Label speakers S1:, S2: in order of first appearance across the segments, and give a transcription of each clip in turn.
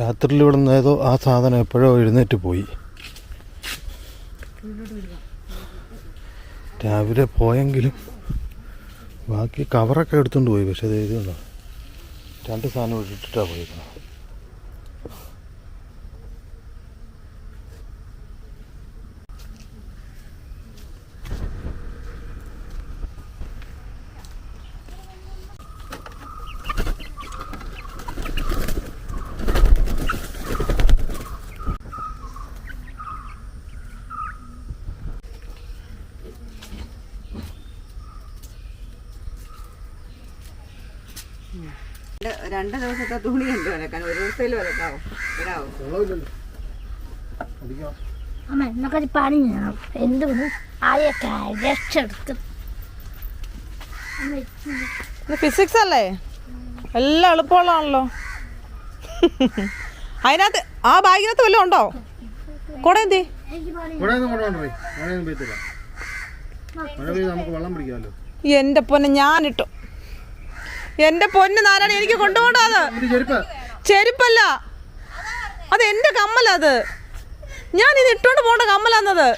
S1: രാത്രിയിൽ ഇവിടെ നിന്ന് ഏതോ ആ സാധനം എപ്പോഴോ എഴുന്നേറ്റ് പോയി. രാവിലെ പോയെങ്കിലും ബാക്കി കവറൊക്കെ എടുത്തുകൊണ്ട് പോയി പക്ഷെ അത് എഴുതുണ്ടോ രണ്ട് സാധനം ഇട്ടിട്ടാണ് പോയിരിക്കുന്നത്
S2: രണ്ട് ദിവസത്തെ തുണി ഉണ്ട് വിലക്കാൻ ഒരു ദിവസത്തിൽ വിലക്കാവോ ഇടാവോ
S3: അമ്മ എന്നൊക്കെ പണി ചെയ്യണം എന്തുകൊണ്ട് ആദ്യമൊക്കെ രക്ഷെടുക്കും
S4: ഇത് ഫിസിക്സ് അല്ലേ? എല്ലാം എളുപ്പമുള്ളതാണല്ലോ. അതിനകത്ത് ആ ബാഗിനകത്ത് വല്ലതും ഉണ്ടോ? കൂടെ എന്തി? എന്റെ പൊന്ന് ഞാനിട്ടു. എന്റെ പൊന്ന് നാരായണ എനിക്ക് കൊണ്ടുപോകണ്ടത് ചെരുപ്പല്ല. അത് എന്റെ കമ്മലാ അത്. ഞാൻ ഇത് ഇട്ടോണ്ട് പോകേണ്ട കമ്മലാന്നത്.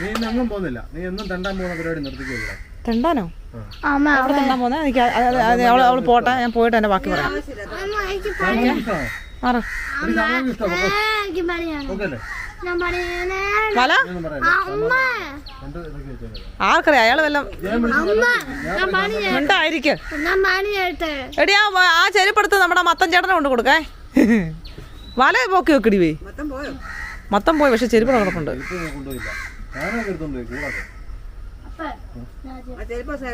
S1: നീ ഇന്ന് പോകുന്നില്ല. നീ എന്നും തെണ്ടാൻ പോകുന്ന പരിപാടി നിർത്തിക്കോ ഇവിടെ.
S4: തെണ്ടാനോ? അവിടെ. തെണ്ടാൻ പോന്നെ എനിക്ക് അവൾ അവൾ പോട്ടെ ഞാൻ പോയിട്ട് എന്റെ ബാക്കി പറയാം. മാറ
S1: വെച്ചേക്കാം.
S4: ആർക്കറിയാം? അയാൾ വല്ലതും ഉണ്ടായിരിക്കും എടി ആ ആ ചെരുപ്പെടുത്ത് നമ്മുടെ മത്തൻ ചേട്ടനെ കൊണ്ട് കൊടുക്കേ വല പോക്കി വെക്കടി
S2: പോയി പോയോ?
S4: മത്തം പോയി പക്ഷെ ചെരുപ്പ് കിടപ്പുണ്ട്.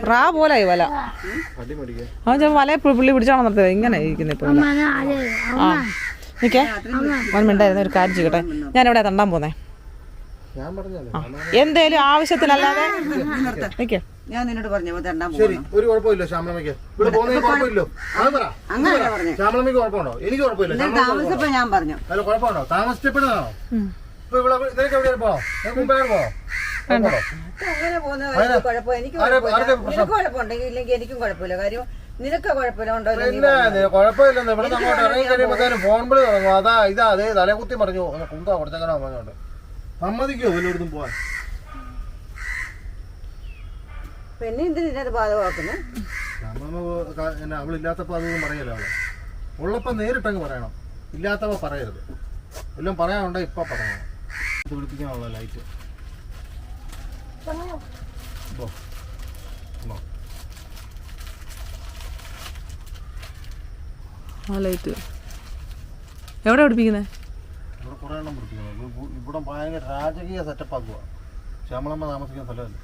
S4: റാ പോലായി വല. അവൻ ചിലപ്പോൾ വല പുള്ളി പിടിച്ചാണോ നിർത്തിയത്? ഇങ്ങനെ ഇരിക്കുന്നേ ഇപ്പൊ
S3: അമ്മ ഞാൻ ആദ്യം
S4: ആ. നിക്കേ. അവൻ മിണ്ടായിരുന്നു ഒരു കാര്യം ചെയ്യട്ടെ. ഞാൻ എവിടെ തണ്ടാൻ പോന്നേ. എന്തേലും ആവശ്യത്തിനല്ലാതെ
S2: ഞാൻ നിന്നോട് പറഞ്ഞു
S1: ശരി ഒരു കുഴപ്പമില്ല ശ്യാമളമ്മയ്ക്ക്. ഇവിടെ പോകുന്നതിന് കുഴപ്പമില്ലല്ലോ. അത് പറ. ശ്യാമളമ്മയ്ക്ക് കുഴപ്പമുണ്ടോ? എനിക്ക് കുഴപ്പമില്ല.
S2: ഇന്നലെ താമസിച്ചപ്പോ ഞാൻ പറഞ്ഞു.
S1: അല്ല കുഴപ്പമുണ്ടോ? താമസിച്ചപ്പോഴാണോ? ഇപ്പൊ ഇവിടെ നിനക്ക് എവിടെയാണ് പോവാം നിനക്ക് മുമ്പേ പോവാം കുഴപ്പമുണ്ടോ?
S2: അങ്ങനെ പോകുന്ന കുഴപ്പം. എനിക്ക് കുഴപ്പമുണ്ടെങ്കിൽ ഇല്ലെങ്കിൽ എനിക്കും കുഴപ്പമില്ല. കാര്യം നിനക്ക് കുഴപ്പമില്ല
S1: പിന്നെ
S2: പറഞ്ഞോ.
S1: കുഴപ്പമില്ലെന്ന് ഇവിടെ അങ്ങോട്ട് ഇറങ്ങി കഴിയുമ്പോഴത്തേനും ഫോൺ വിളി തുടങ്ങും. അതാ ഇതാ അതേ തലകുത്തി മറിഞ്ഞു അങ്ങനെ കുന്താ പറഞ്ഞോണ്ട്. സമ്മതിക്കോ വല്ലയിടത്തും പോവാൻ?
S2: പെണ്ണി എന്തിനാ ഇതിനകത്ത് ബാധകമാക്കുന്നത്
S1: അവളില്ലാത്തപ്പോ അതൊന്നും പറയല്ലോ അവൾ? ഉള്ളപ്പോ നേരിട്ടങ്ങ് പറയണം. ഇല്ലാത്തവ പറയരുത്. എല്ലാം പറയാനുണ്ടോ ഇപ്പൊ പറയണം. പിടിപ്പിക്കാനുള്ള ലൈറ്റ് ഇതോ.
S4: ആ ലൈറ്റ് എവിടെ പിടിപ്പിക്കുന്നത്
S1: ഇവിടെ കുറേ എണ്ണം പിടിപ്പിക്കണം ഇത് ഇവിടെ ഭയങ്കര രാജകീയ സെറ്റപ്പ് ആക്കുക ശ്യാമളമ്മ താമസിക്കുന്ന സ്ഥലമല്ലേ?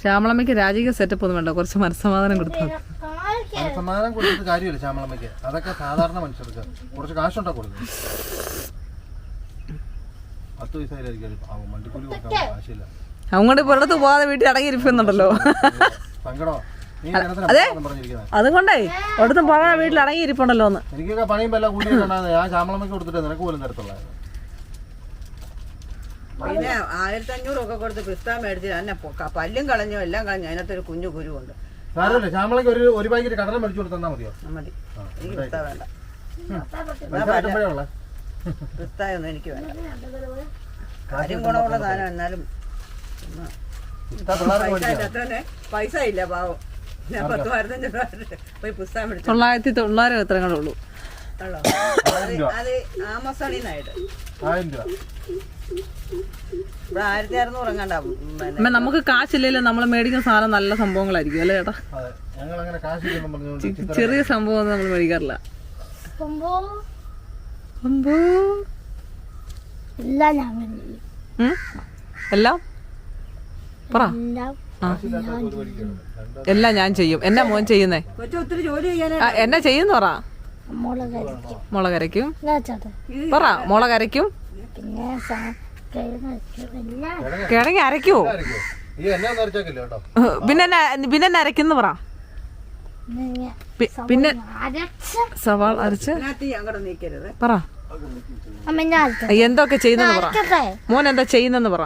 S4: ശ്യാമളമ്മയ്ക്ക് രാജകീയ സെറ്റപ്പ് ഒന്നും വേണ്ട. കുറച്ച് മനസ്സമാധാനം കൊടുത്താൽ
S1: മനസ്സമാധാനം സമാധാനം കൊടുത്തിട്ട് കാര്യമില്ല ശ്യാമളമ്മയ്ക്ക്. അതൊക്കെ സാധാരണ മനുഷ്യർക്ക്. കുറച്ച് കാശുണ്ടാ കൊടുക്കും. പത്ത് പൈസയിലായിരിക്കും വണ്ടിക്കൂലി കൊടുക്കാൻ കാശില്ല
S4: അങ്ങോട്ട് പുറത്ത് പോവാതെ വീട്ടിൽ അടങ്ങിയിരിക്കുന്നുണ്ടല്ലോ.
S1: സങ്കടം.
S4: അതെ. അതുകൊണ്ടേ ഒരിടത്തും പോകാൻ വീട്ടിൽ അടങ്ങിയിരിപ്പുണ്ടല്ലോ എന്ന്
S1: എനിക്കൊക്കെ പണിയും ഞാൻ ശ്യാമളമ്മയ്ക്ക് കൊടുത്തിട്ട് നിനക്ക് പോലും തരത്തുള്ളായിരുന്നു
S2: പിന്നെ ആയിരത്തി അഞ്ഞൂറൊക്കെ കൊടുത്ത് പിസ്ത മേടിച്ച് എന്നെ പൊക്ക- പല്ലും കളഞ്ഞു എല്ലാം കളഞ്ഞു. അതിനകത്തൊരു കുഞ്ഞു കുരുവുണ്ട്.
S1: സാരമില്ല ശ്യാമളയ്ക്ക് ഒരു ഒരു പാക്കറ്റ് കടല മേടിച്ചു കൊടുത്താൽ മതിയോ?
S2: മതി. എനിക്ക് പിസ്ത വേണ്ട. എനിക്ക് വേണ്ട. കാര്യം ഗുണമുള്ള സാധനം എന്നാലും തന്നെ പൈസ ഇല്ല പാവം.
S4: തൊള്ളായിരത്തി തൊള്ളായിരം എത്രങ്ങളേ ഉള്ളൂ?
S2: അത്
S1: ആയിരം രൂപ.
S2: ആയിരത്തി അറുന്നൂറ്
S4: നമുക്ക് കാശില്ലല്ലോ നമ്മൾ മേടിക്കുന്ന സാധനം നല്ല സംഭവങ്ങളായിരിക്കും അല്ലേ ചേട്ടാ
S1: അതെ ഞങ്ങൾ അങ്ങനെ കാശില്ലെന്നും പറഞ്ഞുകൊണ്ട്
S4: ചെറിയ സംഭവം ഒന്നും നമ്മൾ മേടിക്കാറില്ല?
S3: എല്ലാം
S4: പറ.
S3: എല്ലാം
S4: ഞാൻ ചെയ്യും. എന്നാ മോൻ ചെയ്യുന്നേ? എന്നാ ചെയ്യുന്ന പറ.
S3: മുളകരക്കും
S4: മുളകരയ്ക്കും പറ മുളകരയ്ക്കും
S3: പിന്നെ സ- കിഴങ്ങ്
S1: എന്നാന്ന്
S4: പിന്നെ എന്നാ പിന്നെ എന്നാ അരയ്ക്കുന്ന പറ. പിന്നെ
S3: അരച്ച്.
S4: സവാൾ അരച്ച്.
S2: ഇതിനകത്ത് അങ്ങോട്ട് നീക്കരുത്.
S4: പറ.
S3: അമ്മ ഞാൻ
S4: എന്തൊക്കെ ചെയ്യുന്നെന്ന് പറ. മോൻ എന്താ ചെയ്യുന്നെന്ന് പറ.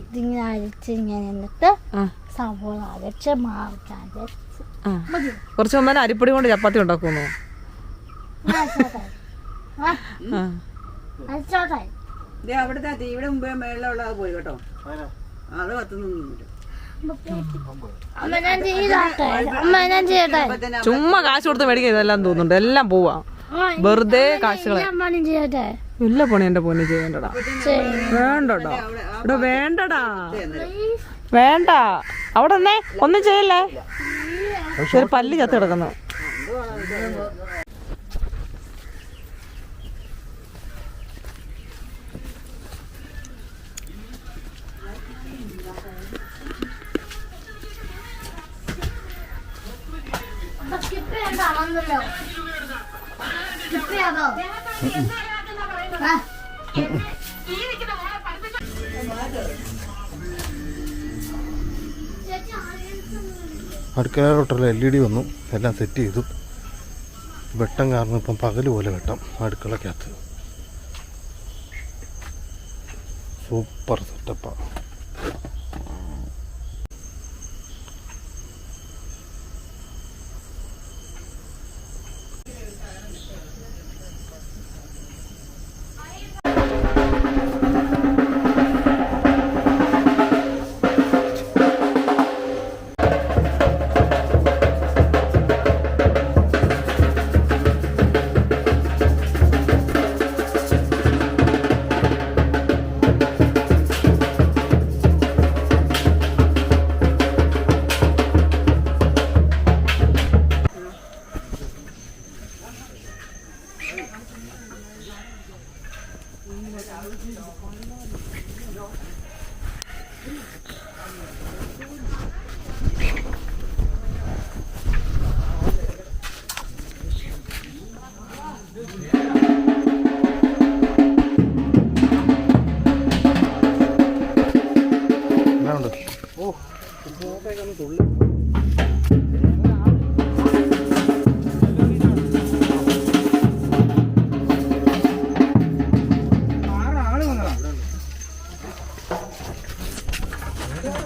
S3: ഇതിങ്ങനെ അരച്ച് ഇങ്ങനെ എന്നിട്ട് സവോള അരച്ച് മാവ് അരച്ച്.
S4: കുറച്ച് വന്നാൽ അരിപ്പൊടി കൊണ്ട് ചപ്പാത്തി ഉണ്ടാക്കുന്നു
S2: അവിടുത്തെ മുമ്പേ മേളിലുള്ളത് പോയി കേട്ടോ. അത്
S4: ചുമ്മാ കാശ് കൊടുത്ത് മേടിക്കുക ഇതെല്ലാം തോന്നുന്നുണ്ട്. എല്ലാം പോവാ. വെറുതെ കാശുകളെ
S3: എല്ലാ
S4: പണി എന്റെ പൊന്നി ചെയ്യണ്ടടാ. വേണ്ടടാ. ഇവിടെ വേണ്ടടാ. വേണ്ട. അവിടെ ഒന്നേ ഒന്നും ചെയ്യല്ലേ? ഒരു പല്ല് ചത്ത് കിടക്കുന്നു.
S3: skip
S1: അടുക്കളയിലോട്ടുള്ള എൽ ഇ ഡി വന്നു. എല്ലാം സെറ്റ് ചെയ്തു. വെട്ടം കാരണം ഇപ്പം പകൽ പോലെ വെട്ടം അടുക്കളക്കകത്ത്. സൂപ്പർ സെറ്റപ്പാണ്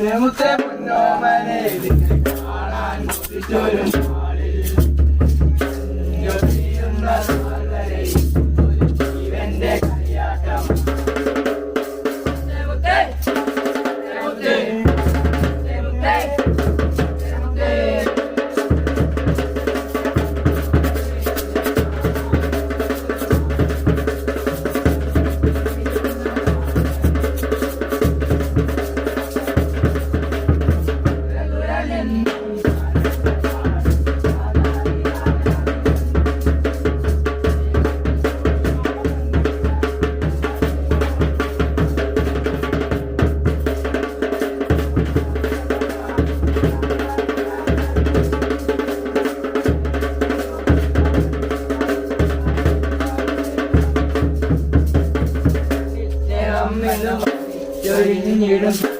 S5: മുത്തേ
S6: Thank you.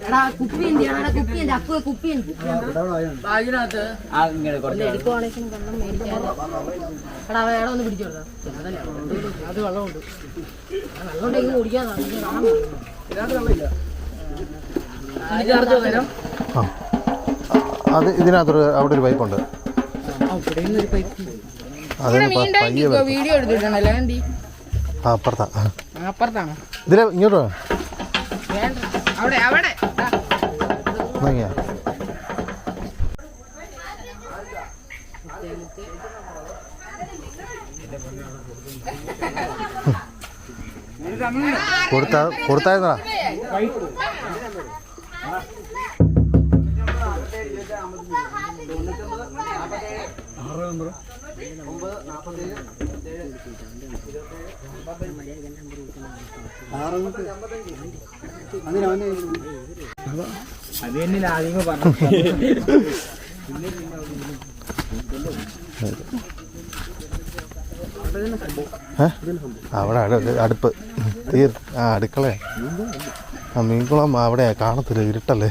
S6: എടാ കുപ്പി അപ്പു കുപ്പി ഉണ്ട് എടുക്കുവാണെങ്കിൽ വെള്ളം മേടിക്കാതെ എടാ വേണം ഒന്ന് പിടിച്ചു കൊടുക്കാം അതല്ല അത് വെള്ളമുണ്ട് ആ വെള്ളം ഉണ്ടെങ്കിൽ കുടിക്കാതാണ്
S1: ആ. അത് ഇതിനകത്തൊരു അവിടെ ഒരു പൈപ്പുണ്ട്. കൊടുത്തായിരുന്നാ.
S7: വീഡിയോ എടുത്തിട്ടുണ്ടല്ലോ എന്തി?
S1: ആ അപ്പുറത്താ. ആ.
S7: അപ്പുറത്താണോ
S1: ഇതിലെ ഇങ്ങോട്ട്
S7: അവിടെ അവിടെ. ദാ.
S1: ഏ? അവിടെ അടു- അടുപ്പ്. തീർ ആ അടുക്കള. മീൻകുളം അവിടെ കാണത്തില്ല ഇരുട്ടല്ലേ?